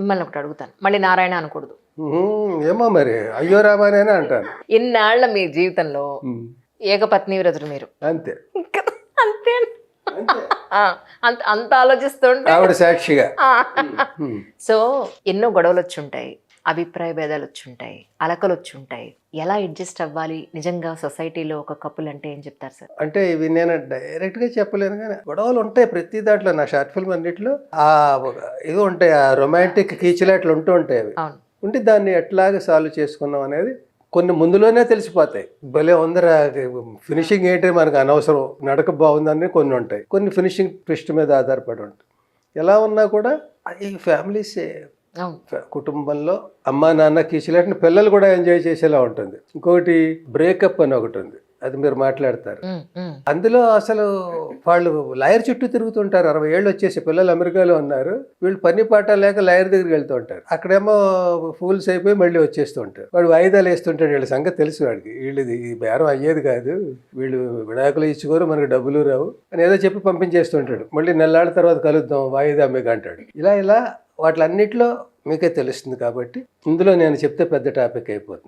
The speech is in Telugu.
మిమ్మల్ని ఒకటి అడుగుతాను. మళ్ళీ నారాయణ అనకూడదు. ఏమో మరి. అయ్యో రామానేనా అంటాను ఇన్నాళ్ళ మీ జీవితంలో ఏకపత్ని వ్రతులు మీరు. అంతే. అంతే. అంత. అంత ఆలోచిస్తుంటే ఆవిడ సాక్షిగా. సో ఎన్నో గొడవలు వచ్చి ఉంటాయి. అభిప్రాయ భేదాలు వచ్చి ఉంటాయి అలకలు వచ్చి ఉంటాయి ఎలా అడ్జస్ట్ అవ్వాలి? నిజంగా సొసైటీలో ఒక కపుల్ అంటే ఏం చెప్తారు సార్? అంటే ఇవి నేను డైరెక్ట్గా చెప్పలేను కానీ గొడవలు ఉంటాయి ప్రతి దాంట్లో. నా షార్ట్ ఫిల్మ్ అన్నింటిలో ఆ ఇది ఉంటాయి ఆ రొమాంటిక్ కీచులాట్లు ఉంటూ ఉంటాయి అవి. ఉంటే దాన్ని ఎట్లాగ సాల్వ్ చేసుకున్నాం అనేది కొన్ని ముందులోనే తెలిసిపోతాయి. భలే ఉందరా ఫినిషింగ్ ఏంటి మనకు అనవసరం నడక బాగుందని కొన్ని ఉంటాయి. కొన్ని ఫినిషింగ్ ట్విస్ట్ మీద ఆధారపడి ఉంటాయి. ఎలా ఉన్నా కూడా ఈ ఫ్యామిలీస్ కుటుంబంలో అమ్మా నాన్న కీచులాంటి పిల్లలు కూడా ఎంజాయ్ చేసేలా ఉంటుంది. ఇంకొకటి బ్రేకప్ అని ఒకటి ఉంది. అది మీరు మాట్లాడతారు. అందులో అసలు వాళ్ళు లాయర్ చుట్టూ తిరుగుతుంటారు. అరవై ఏళ్ళు వచ్చేసి పిల్లలు అమెరికాలో ఉన్నారు. వీళ్ళు పని పాట లేక లాయర్ దగ్గరికి వెళ్తూ ఉంటారు అక్కడేమో ఫూల్స్ అయిపోయి మళ్ళీ వచ్చేస్తూ ఉంటారు వాడు వాయిదాలు వేస్తుంటాడు. వీళ్ళ సంగతి తెలుసు వాడికి. వీళ్ళది ఈ బేరం అయ్యేది కాదు. వీళ్ళు విడాకులు ఇచ్చుకోరు. మనకు డబ్బులు రావు. అని ఏదో చెప్పి పంపించేస్తుంటాడు. మళ్ళీ నెల్లాళ్ళ తర్వాత కలుద్దాం. వాయిదా మీకు అంటాడు. ఇలా ఇలా వాటిలన్నిటిలో మీకే తెలుస్తుంది కాబట్టి ఇందులో నేను చెప్తే పెద్ద టాపిక్ అయిపోతుంది.